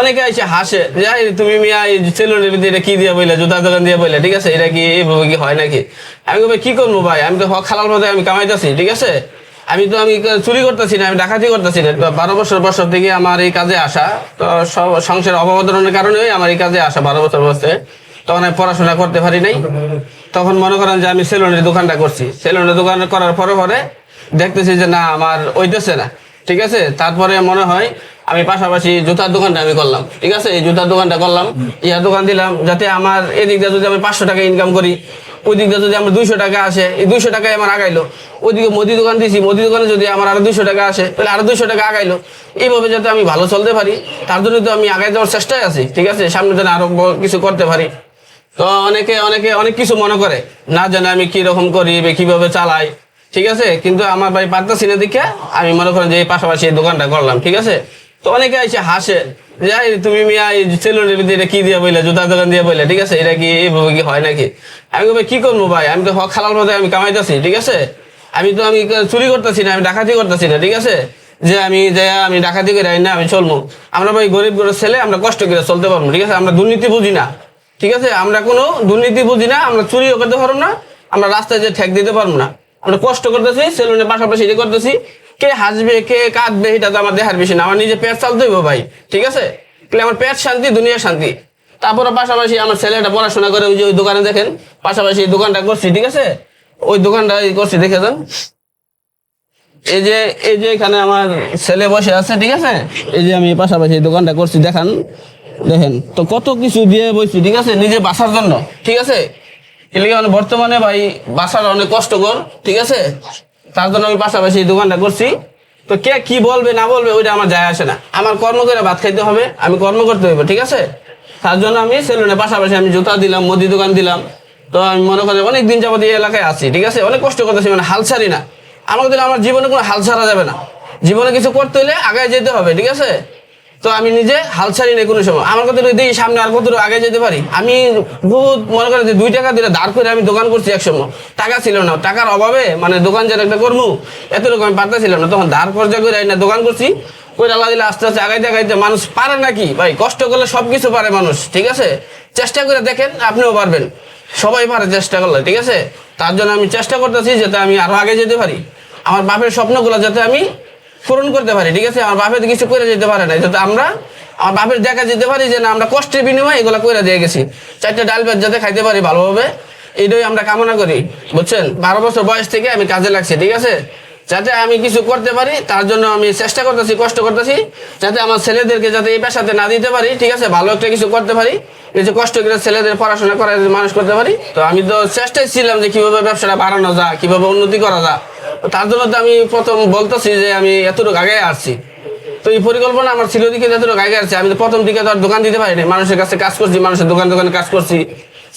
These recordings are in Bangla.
অনেকে এসে হাসে, যে "এই তুমি মিয়া, এই সেলুনের এটা কি দিয়ে বললে জুতা দোকান দিয়ে বললে ঠিক আছে? এটা কি এইভাবে কি হয় নাকি? আমি ভাই কি করব ভাই? আমি তো হক হালাল মধ্যে আমি কামাইতেছি, ঠিক আছে? আমি তো আমি চুরি করতেছি না, আমি ডাকাতি করতেছি না। বারো বছর বছর থেকে আমার এই কাজে আসা, তো সংসার অববোধনের কারণে আমার এই কাজে আসা বারো বছর বসে তখন আমি পড়াশোনা করতে পারি নাই। তখন মনে করেন যে, আমি সেলুনের দোকানটা করছি। সেলুনের দোকান করার পরে পরে দেখতেছি যে, না, আমার ওইতেছে না, ঠিক আছে? তারপরে মনে হয় আমি পাশাপাশি জুতার দোকানটা আমি করলাম। ঠিক আছে? এই জুতার দোকানটা করলাম। ইয়ার দোকান দিলাম যাতে আমার এদিক দিয়ে যদি আমি পাঁচশো টাকা ইনকাম করি ওই দিক দিয়ে যদি আমার দুইশো টাকা আসে, এই দুইশো টাকায় আমার আগাইলো। ওইদিকে মুদি দোকান দিয়েছি মুদি দোকানে যদি আমার আরও দুইশো টাকা আসে, তাহলে আরও দুইশো টাকা আগাইলো। এইভাবে যাতে আমি ভালো চলতে পারি, তার জন্য তো আমি আগাই যাওয়ার চেষ্টায় আছি। ঠিক আছে? সামনে যেন আরও কিছু করতে পারি। তো অনেকে অনেকে, অনেক কিছু মনে করে, না জানে আমি রকম করি বা কীভাবে চালাই। ঠিক আছে? কিন্তু আমার ভাই পারতাছি না দেখে, আমি মনে করেন যে এই পাশাপাশি এই দোকানটা করলাম। ঠিক আছে? তো অনেকে এসে হাসে যে "এই তুমি মিয়া, এই সেলুনের ভিতরে এটা কি দিয়ে বললে জুতার দোকান দিয়ে বললে ঠিক আছে? এটা কি এইভাবে কি হয় নাকি? আমি ভাই কি করব ভাই? আমি তো হালাল মধ্যে আমি কামাইতেছি, ঠিক আছে? আমি তো আমি চুরি করতেছি না, আমি ডাকাতি করতেছি না, ঠিক আছে? যে, আমি যে আমি ডাকাতি করে না, আমি চলবো আমরা ভাই গরিব গরিব ছেলে, আমরা কষ্ট করে চলতে পারব ঠিক আছে? আমরা দুর্নীতি বুঝি না, ঠিক আছে? আমরা কোনো দুর্নীতি বুঝি না, আমরা চুরিও করতে পারব না, আমরা রাস্তায় যে ঠেক দিতে পারব না। আমরা কষ্ট করতেছি, সেলুনের পাশাপাশি এটা করতেছি কে হাসবে, কে কাঁদবে, এটা তো আমার দেখার বিষয় না। আমার নিজে পেট চালতে হইব ভাই, ঠিক আছে? তাহলে আমার পেট শান্তি, দুনিয়া শান্তি। তারপরে পাশাপাশি আমার ছেলেটা পড়াশোনা করে ওই যে ওই দোকানে দেখেন, পাশাপাশি দোকানটা করছি, ঠিক আছে? ওই দোকানটা করছি, দেখে যান। এই যে এই যে এখানে আমার ছেলে বসে আছে, ঠিক আছে? এই যে আমি পাশাপাশি দোকানটা করছি, দেখান। দেখেন, তো কত কিছু দিয়ে বসছি ঠিক আছে? নিজে বাসার জন্য, ঠিক আছে? এদিকে মানে বর্তমানে ভাই বাসার অনেক কষ্টকর, ঠিক আছে? তার জন্য আমি পাশাপাশি এই দোকানটা করছি। তো কে কি বলবে, না বলবে, ওইটা আমার যায় আসে না। আমার কর্ম করে ভাত খাইতে হবে, আমি কর্ম করতে হইব, ঠিক আছে? তার জন্য আমি সেলুনের পাশাপাশি আমি জুতা দিলাম, মুদি দোকান দিলাম। তো আমি মনে করি অনেক দিন যাবত এই এলাকায় আছি, ঠিক আছে? অনেক কষ্ট করতেছি মানে হাল ছাড়ি না। দিলে আমার জীবনে কোনো হাল ছাড়া যাবে না। জীবনে কিছু করতে হলে আগে যেতে হবে, ঠিক আছে? তো আমি নিজে হাল ছাড়ি না কোনো সময়। আমার কথা দিই সামনে আর কত আগে যেতে পারি, আমি বহুত মনে করেন যে দুই টাকা দিলে দাঁড় করে আমি দোকান করছি এক সময়। টাকা ছিল না। টাকার অভাবে মানে দোকান যেন একটা করব এতটুকু আমি পারতেছিলাম না। তখন ধার কর্জা করে না দোকান করছি। ওই আল্লাহ দিলে আস্তে আস্তে আগাইতে আগাইতে মানুষ পারে নাকি? ভাই, কষ্ট করলে সব কিছু পারে মানুষ, ঠিক আছে? চেষ্টা করে দেখেন, আপনিও পারবেন। সবাই পারে চেষ্টা করলে, ঠিক আছে? তার জন্য আমি চেষ্টা করতেছি যাতে আমি আরও আগে যেতে পারি। আমার বাপের স্বপ্নগুলো যাতে আমি পূরণ করতে পারি, ঠিক আছে? আমার বাপের কিছু করে যেতে পারে না যাতে আমরা আমার বাপের দেখা যেতে পারি যে না, আমরা কষ্টের বিনিময়ে এগুলো করে দিয়ে গেছি। চারটে ডাল ভাত যাতে খাইতে পারি ভালোভাবে, এইটাই আমরা কামনা করি, বুঝছেন? বারো বছর বয়স থেকে আমি কাজে লাগছি, ঠিক আছে? যাতে আমি কিছু করতে পারি, তার জন্য আমি চেষ্টা করতেছি, কষ্ট করতেছি, যাতে আমার ছেলেদেরকে যাতে এই পেশাতে না দিতে পারি, ঠিক আছে? ভালো একটা কিছু করতে পারি কিছু কষ্ট করে ছেলেদের পড়াশোনা করার মানুষ করতে পারি। তো আমি তো চেষ্টাই ছিলাম যে কীভাবে ব্যবসাটা বাড়ানো যায়, কীভাবে উন্নতি করা যায়। তার জন্য তো আমি প্রথম বলতেছি যে আমি এতটুকু আগে আসছি। তো এই পরিকল্পনা আমার ছিল দিকে এতটুকু আগে আসছে। আমি তো প্রথম দিকে তো আর দোকান দিতে পারিনি। মানুষের কাছে কাজ করছি, মানুষের দোকান দোকানে কাজ করছি।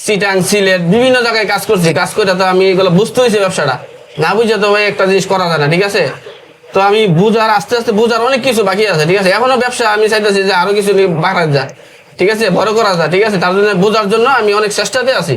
সিটাং, সিলেট, বিভিন্ন জায়গায় কাজ করছি। কাজ করে তো আমি এগুলো বুঝতে হয়েছি ব্যবসাটা। না বুঝে তো ভাই একটা জিনিস করা যায় না, ঠিক আছে? তো আমি বুঝার, আস্তে আস্তে বুঝার অনেক কিছু বাকি আছে, ঠিক আছে? এখনও ব্যবসা আমি চাইতেছি যে আরও কিছু নিয়ে বাড়া যায় ঠিক আছে? বড় করা যায় ঠিক আছে? তার জন্য বোঝার জন্য আমি অনেক চেষ্টাতে আছি।